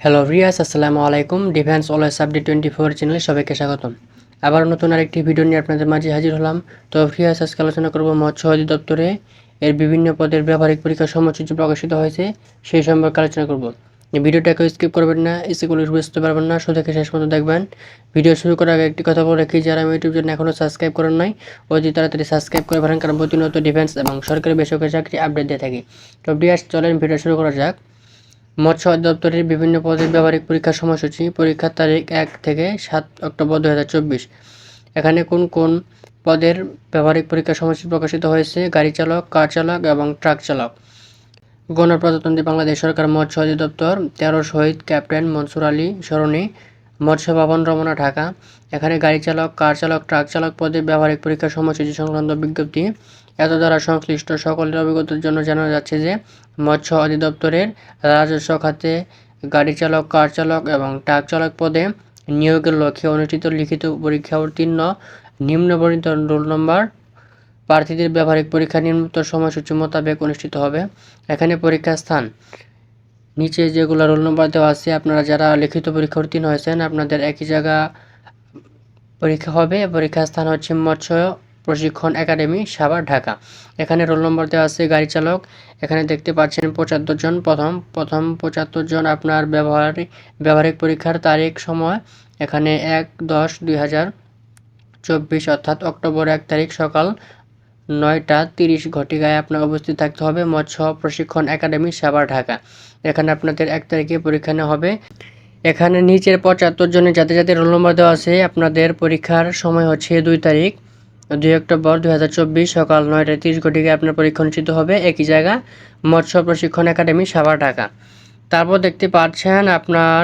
Hello রিয়াস আসসালামু আলাইকুম। Defence always update twenty four চ্যানেলে সবাইকে স্বাগতম। আবার নতুন আরেকটি ভিডিও নিয়ে আপনাদের মাঝে হাজির হলাম। তো রিয়াস আজকে আলোচনা করব মৎস্য অধিদপ্তরে এর বিভিন্ন পদের ব্যবহারিক পরীক্ষা সময়সূচি প্রকাশিত হয়েছে, সেই সম্পর্কে আলোচনা করব। ভিডিওটাকে স্কিপ করবেন না স্কুল বুঝতে পারবেন না, শুধু শেষ পর্যন্ত দেখবেন। ভিডিও শুরু করার আগে একটি কথা বলে রাখি, যারা আমি ইউটিউব চ্যানেল এখনও সাবস্ক্রাইব করেন নাই, অতি তাড়াতাড়ি সাবস্ক্রাইব করে ফেলেন, কারণ প্রতিনিয়ত ডিফেন্স এবং সরকারি বেসরকারি চাকরি আপডেট দিয়ে থাকি। তো রিয়াস চলেন ভিডিও শুরু করা যাক। মৎস্য অধিদপ্তরের বিভিন্ন পদের ব্যবহারিক পরীক্ষার সময়সূচি, পরীক্ষার তারিখ এক থেকে সাত অক্টোবর দু হাজার চব্বিশ। এখানে কোন কোন পদের ব্যবহারিক পরীক্ষার সময়সূচি প্রকাশিত হয়েছে? গাড়ি চালক, কার চালক এবং ট্রাক চালক। গণপ্রজাতন্ত্রী বাংলাদেশ সরকার মৎস্য অধিদপ্তর তেরো শহীদ ক্যাপ্টেন মনসুর আলী সরণি মৎস্য ভবন রমনা, ঢাকা। এখানে গাড়ি চালক, কার চালক, ট্রাক চালক পদে ব্যবহারিক পরীক্ষার সময়সূচি সংক্রান্ত বিজ্ঞপ্তি এত দ্বারা সংশ্লিষ্ট সকলের অভিজ্ঞতার জন্য জানা যাচ্ছে যে, মৎস্য অধিদপ্তরের রাজস্ব খাতে গাড়ি চালক, কার চালক এবং ট্রাক চালক পদে নিয়োগের লক্ষ্যে অনুষ্ঠিত লিখিত পরীক্ষা উত্তীর্ণ নিম্ন নিম্নবর্ণিত রোল নম্বর প্রার্থীদের ব্যবহারিক পরীক্ষা নিম্নত সময়সূচি মোতাবেক অনুষ্ঠিত হবে। এখানে পরীক্ষা স্থান। নিচে যেগুলো রোল নম্বর দেওয়া আছে, আপনারা যারা লিখিত পরীক্ষা উত্তীর্ণ হয়েছেন, আপনাদের একই জায়গা পরীক্ষা হবে। পরীক্ষার স্থান হচ্ছে মৎস্য প্রশিক্ষণ একাডেমি, সাভার, ঢাকা। এখানে রোল নম্বর দেওয়া আছে গাড়ি চালক। এখানে দেখতে পাচ্ছেন পঁচাত্তর জন। প্রথম প্রথম পঁচাত্তর জন আপনার ব্যবহারিক ব্যবহারিক পরীক্ষার তারিখ, সময়। এখানে এক দশ দুই হাজার চব্বিশ, অর্থাৎ অক্টোবর এক তারিখ সকাল নয়টা তিরিশ ঘটিকায় আপনার উপস্থিত থাকতে হবে। মৎস্য প্রশিক্ষণ একাডেমি, সাভার, ঢাকা। এখানে আপনাদের এক তারিখে পরীক্ষা নেওয়া হবে। এখানে নিচের পঁচাত্তর জনের যাতে যাতে রোল নম্বর দেওয়া আছে, আপনাদের পরীক্ষার সময় হচ্ছে দুই তারিখ। দুই অক্টোবর দুই হাজার চব্বিশ সকাল নয়টা তিরিশ ঘটিকায় আপনার পরীক্ষা অনুষ্ঠিত হবে। একই জায়গা, মৎস্য প্রশিক্ষণ একাডেমি, সাভার, ঢাকা। তারপর দেখতে পাচ্ছেন আপনার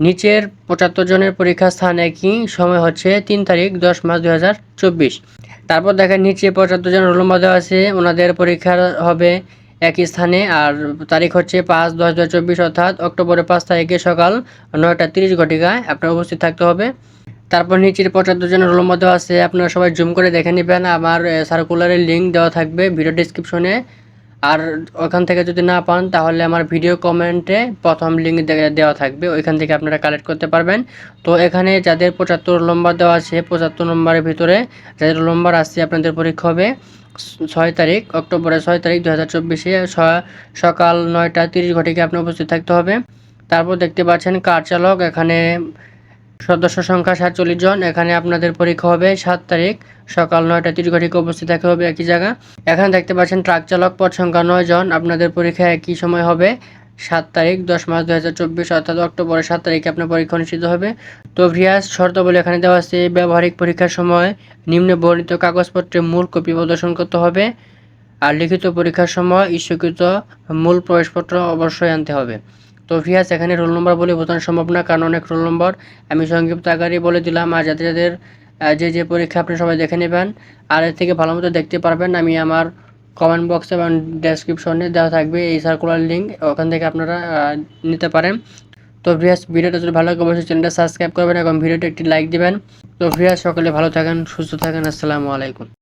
নিচের পঁচাত্তর জনের পরীক্ষা স্থান একই সময় হচ্ছে তিন তারিখ, দশ মাস দুই হাজার চব্বিশ। তারপর দেখেন নিচে পঁচাত্তর জন রোল দেওয়া আছে, ওনাদের পরীক্ষা হবে একই স্থানে আর তারিখ হচ্ছে পাঁচ দশ দু চব্বিশ, অর্থাৎ অক্টোবরের পাঁচ তারিখে সকাল নয়টা তিরিশ ঘটিকায় আপনার উপস্থিত থাকতে হবে। তারপর নিচের পঁচাত্তর জন রোল মধ্যে আছে, আপনারা সবাই জুম করে দেখে নেবেন। আমার সার্কুলারের লিঙ্ক দেওয়া থাকবে ভিডিও ডিসক্রিপশনে আর ওখান থেকে যদি না পান, তাহলে আমার ভিডিও কমেন্টে প্রথম লিঙ্ক দেওয়া থাকবে। ওইখান থেকে আপনারা কালেক্ট করতে পারবেন। তো এখানে যাদের পঁচাত্তর নম্বর দেওয়া আছে, পঁচাত্তর নম্বরের ভিতরে যাদের নম্বর আসছে আপনাদের পরীক্ষা হবে ছয় তারিখ, অক্টোবরের ছয় তারিখ দু হাজার চব্বিশে। সকাল নয়টা তিরিশ ঘটিকে আপনার উপস্থিত থাকতে হবে। তারপর দেখতে পাচ্ছেন কার চালক, এখানে সদস্য সংখ্যা সাতচল্লিশ জন। এখানে আপনাদের পরীক্ষা হবে সাত তারিখ সকাল নয়টা তিরিশ ঘটিকে উপস্থিত থাকতে হবে একই জায়গা। এখানে দেখতে পাচ্ছেন ট্রাক চালক পদ সংখ্যা নয় জন। আপনাদের পরীক্ষা একই সময় হবে সাত তারিখ, দশ মাস দু চব্বিশ, অর্থাৎ অক্টোবরের সাত তারিখে আপনার পরীক্ষা অনুষ্ঠিত হবে। তো ভিয়াস বলে এখানে দেওয়া আছে, ব্যবহারিক পরীক্ষার সময় নিম্ন বর্ণিত কাগজপত্রের মূল কপি প্রদর্শন করতে হবে আর লিখিত পরীক্ষার সময় ইস্যুকৃত মূল প্রবেশপত্র অবশ্যই আনতে হবে। তো ভিয়াস, এখানে রোল নম্বর বলে বোঝানো সম্ভব না, কারণ অনেক রোল নম্বর আমি সংক্ষিপ্ত আকারে বলে দিলাম। আর যাদের যাদের যে যে পরীক্ষা আপনি সবাই দেখে নেবেন। আর এর থেকে ভালো মতো দেখতে পারবেন, আমি আমার কমেন্ট বক্স এবং ডেসক্রিপশনে দেওয়া থাকবে এই সার্কুলার লিঙ্ক ওখান থেকে আপনারা নিতে পারেন। তো ভিয়াস, ভিডিওটা যদি ভালো লাগে, অবশ্যই চ্যানেলটা সাবস্ক্রাইব করবেন এবং ভিডিওটা একটি লাইক দিবেন। তো ভিয়াস, সকলে ভালো থাকেন, সুস্থ থাকেন, আসসালামু আলাইকুম।